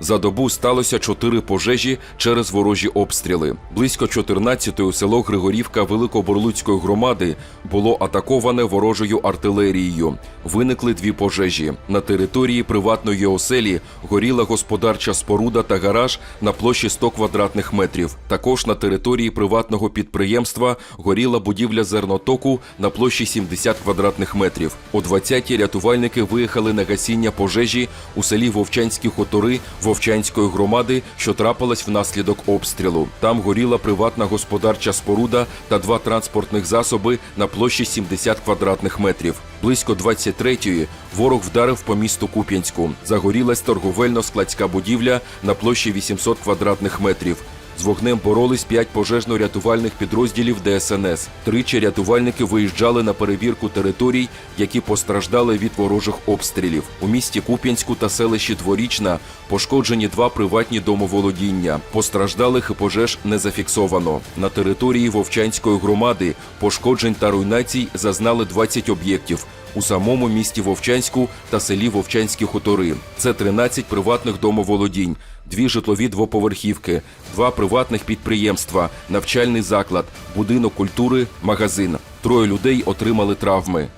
За добу сталося чотири пожежі через ворожі обстріли. Близько 14-ї село Григорівка Великоборлуцької громади було атаковане ворожою артилерією. Виникли дві пожежі. На території приватної оселі горіла господарча споруда та гараж на площі 100 квадратних метрів. Також на території приватного підприємства горіла будівля зернотоку на площі 70 квадратних метрів. О 20-ті рятувальники виїхали на гасіння пожежі у селі Вовчанські хутори Вовчанської громади, що трапилась внаслідок обстрілу. Там горіла приватна господарча споруда та два транспортних засоби на площі 70 квадратних метрів. Близько 23-ї ворог вдарив по місту Куп'янську. Загорілась торговельно-складська будівля на площі 800 квадратних метрів. З вогнем боролись п'ять пожежно-рятувальних підрозділів ДСНС. Тричі рятувальники виїжджали на перевірку територій, які постраждали від ворожих обстрілів. У місті Куп'янську та селищі Дворічна пошкоджені два приватні домоволодіння. Постраждалих і пожеж не зафіксовано. На території Вовчанської громади пошкоджень та руйнацій зазнали 20 об'єктів. У самому місті Вовчанську та селі Вовчанські хутори це 13 приватних домоволодінь, дві житлові двоповерхівки, два приватних підприємства, навчальний заклад, будинок культури, магазин. Троє людей отримали травми.